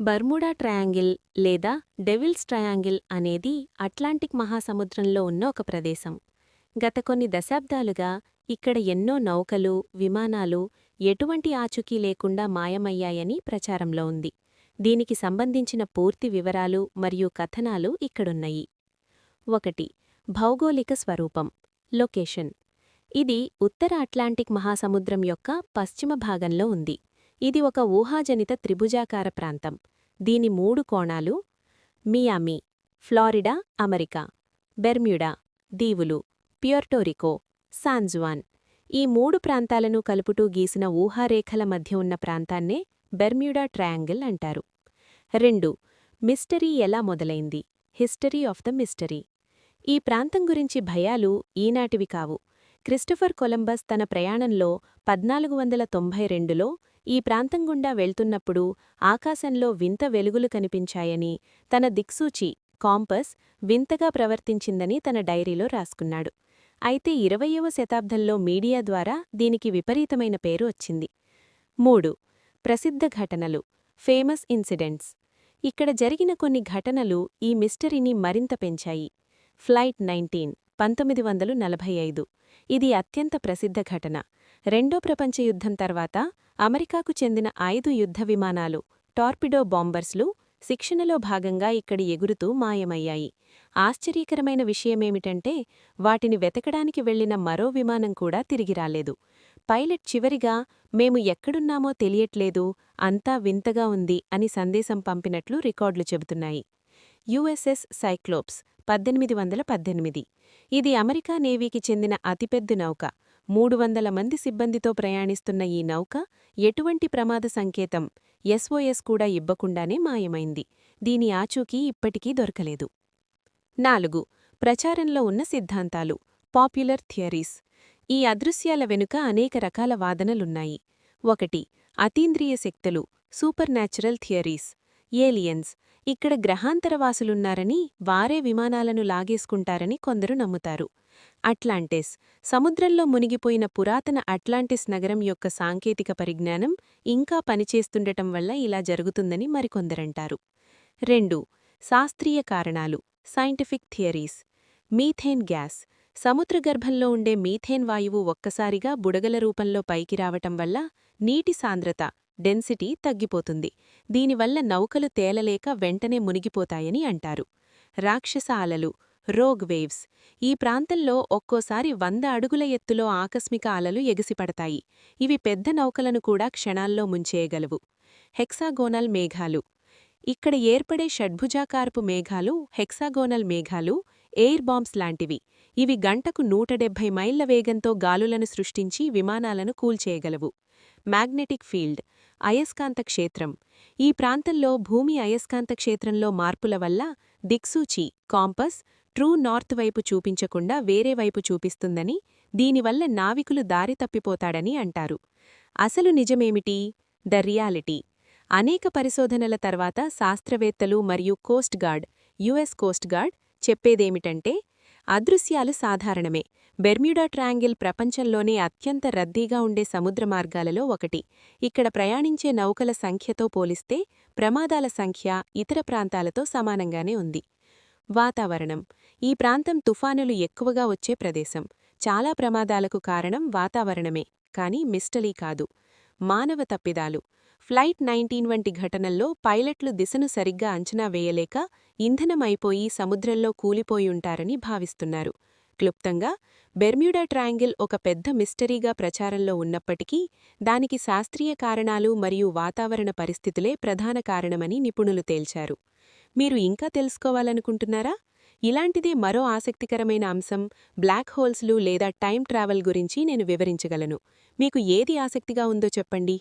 Bermuda triangle లేదా devil's triangle అనేది Atlantic మహాసముద్రంలో ఉన్న ఒక ప్రదేశం. గత కొన్ని దశాబ్దాలుగా ఇక్కడ ఎన్నో నౌకలు విమానాలు ఎటువంటి ఆచూకీ లేకుండా మాయమయ్యాయని ప్రచారంలో ఉంది. దీనికి సంబంధించిన పూర్తి వివరాలు మరియు కథనాలు ఇక్కడున్నాయి. ఒకటి భౌగోళిక స్వరూపం. లొకేషన్. ఇది ఉత్తర అట్లాంటిక్ మహాసముద్రం యొక్క పశ్చిమ భాగంలో ఉంది. ఇది ఒక ఊహాజనిత త్రిభుజాకార ప్రాంతం. దీని మూడు కోణాలు మియామి ఫ్లారిడా అమెరికా బెర్మ్యుడా దీవులు ప్యూర్టోరికో సాన్జువాన్ ఈ మూడు ప్రాంతాలను కలుపుటూ గీసిన ఊహారేఖల మధ్య ఉన్న ప్రాంతాన్నే బెర్మ్యుడా ట్రయాంగిల్ అంటారు. రెండు మిస్టరీ ఎలా మొదలైంది? History of the mystery. ఈ ప్రాంతం గురించి భయాలు ఈనాటివి కావు. క్రిస్టఫర్ కొలంబస్ తన ప్రయాణంలో పద్నాలుగు వందల తొంభై రెండులో ఈ ప్రాంతం గుండా వెళ్తున్నప్పుడు ఆకాశంలో వింత వెలుగులు కనిపించాయని తన దిక్సూచి కాంపస్ వింతగా ప్రవర్తించిందని తన డైరీలో రాసుకున్నాడు. అయితే ఇరవయవ శతాబ్దంలో మీడియా ద్వారా దీనికి విపరీతమైన పేరు వచ్చింది. మూడు. ప్రసిద్ధ ఘటనలు ఫేమస్ ఇన్సిడెంట్స్. ఇక్కడ జరిగిన కొన్ని ఘటనలు ఈ మిస్టరీని మరింత పెంచాయి. Flight nineteen. పంతొమ్మిది వందలు నలభై ఐదు. ఇది అత్యంత ప్రసిద్ధ ఘటన. రెండో ప్రపంచ యుద్ధం తర్వాత అమెరికాకు చెందిన ఐదు యుద్ధ విమానాలు టార్పిడో బాంబర్స్లు శిక్షణలో భాగంగా ఇక్కడి ఎగురుతూ మాయమయ్యాయి. ఆశ్చర్యకరమైన విషయమేమిటంటే వాటిని వెతకడానికి వెళ్ళిన మరో విమానం కూడా తిరిగి రాలేదు. పైలట్ చివరిగా మేము ఎక్కడున్నామో తెలియట్లేదు అంతా వింతగా ఉంది అని సందేశం పంపినట్లు రికార్డులు చెబుతున్నాయి. యుఎస్ఎస్ సైక్లోప్స్ పద్దెనిమిది వందల పద్దెనిమిది. ఇది అమెరికా నేవీకి చెందిన అతిపెద్ద నౌక. మూడు వందల మంది సిబ్బందితో ప్రయాణిస్తున్న ఈ నౌక ఎటువంటి ప్రమాద సంకేతం ఎస్ఓఎస్ కూడా ఇవ్వకుండానే మాయమైంది. దీని ఆచూకీ ఇప్పటికీ దొరకలేదు. నాలుగు. ప్రచారంలో ఉన్న సిద్ధాంతాలు. Popular theories. ఈ అదృశ్యాల వెనుక అనేక రకాల వాదనలున్నాయి. ఒకటి. అతీంద్రియ శక్తులు. Supernatural theories. ఏలియన్స్. ఇక్కడ గ్రహాంతరవాసులున్నారని వారే విమానాలను లాగేసుకుంటారని కొందరు నమ్ముతారు. అట్లాంటిస్ సముద్రంలో మునిగిపోయిన పురాతన అట్లాంటిస్ నగరం యొక్క సాంకేతిక పరిజ్ఞానం ఇంకా పనిచేస్తుండటం వల్ల ఇలా జరుగుతుందని మరికొందరంటారు. రెండు శాస్త్రీయ కారణాలు సైంటిఫిక్ థియరీస్. మీథేన్ గ్యాస్ సముద్రగర్భంలో ఉండే మీథేన్ వాయువు ఒక్కసారిగా బుడగల రూపంలో పైకి రావటం వల్ల నీటి సాంద్రత డెన్సిటీ తగ్గిపోతుంది. దీనివల్ల నౌకలు తేలలేక వెంటనే మునిగిపోతాయని అంటారు. రాక్షస అలలు రోగ్ వేవ్స్ ఈ ప్రాంతంలో ఒక్కోసారి వంద అడుగుల ఎత్తులో ఆకస్మిక అలలు ఎగిసిపడతాయి. ఇవి పెద్ద నౌకలను కూడా క్షణాల్లో ముంచేయగలవు. హెక్సాగోనల్ మేఘాలు ఇక్కడ ఏర్పడే షడ్భుజాకారపు మేఘాలు హెక్సాగోనల్ మేఘాలు ఎయిర్ బాంబ్స్ లాంటివి. ఇవి గంటకు నూట మైళ్ళ వేగంతో గాలులను సృష్టించి విమానాలను కూల్చేయగలవు. మ్యాగ్నెటిక్ ఫీల్డ్ అయస్కాంత క్షేత్రం. ఈ ప్రాంతంలో భూమి అయస్కాంత క్షేత్రంలో మార్పుల వల్ల దిక్సూచి కాంపస్ ట్రూ నార్త్ వైపు చూపించకుండా వేరే వైపు చూపిస్తుందని దీనివల్ల నావికులు దారి తప్పిపోతాడని అంటారు. అసలు నిజమేమిటి? The reality. అనేక పరిశోధనల తర్వాత శాస్త్రవేత్తలు మరియు coast guard US coast guard చెప్పేదేమిటంటే అదృశ్యాలు సాధారణమే. బెర్మ్యూడా ట్రయాంగిల్ ప్రపంచంలోనే అత్యంత రద్దీగా ఉండే సముద్ర మార్గాలలో ఒకటి. ఇక్కడ ప్రయాణించే నౌకల సంఖ్యతో పోలిస్తే ప్రమాదాల సంఖ్య ఇతర ప్రాంతాలతో సమానంగానే ఉంది. వాతావరణం. ఈ ప్రాంతం తుఫానులు ఎక్కువగా వచ్చే ప్రదేశం. చాలా ప్రమాదాలకు కారణం వాతావరణమే. కాని మిస్టలీ కాదు. మానవ తప్పిదాలు. ఫ్లైట్ నైన్టీన్ వంటి ఘటనల్లో పైలట్లు దిశను సరిగ్గా అంచనా వేయలేక ఇంధనమైపోయి సముద్రంలో కూలిపోయుంటారని భావిస్తున్నారు. క్లుప్తంగా బెర్మ్యూడా ట్రయాంగిల్ ఒక పెద్ద మిస్టరీగా ప్రచారంలో ఉన్నప్పటికీ దానికి శాస్త్రీయ కారణాలు మరియు వాతావరణ పరిస్థితులే ప్రధాన కారణమని నిపుణులు తేల్చారు. మీరు ఇంకా తెలుసుకోవాలనుకుంటున్నారా? ఇలాంటిదే మరో ఆసక్తికరమైన అంశం బ్లాక్ హోల్స్లు లేదా టైం ట్రావెల్ గురించి నేను వివరించగలను. మీకు ఏది ఆసక్తిగా ఉందో చెప్పండి.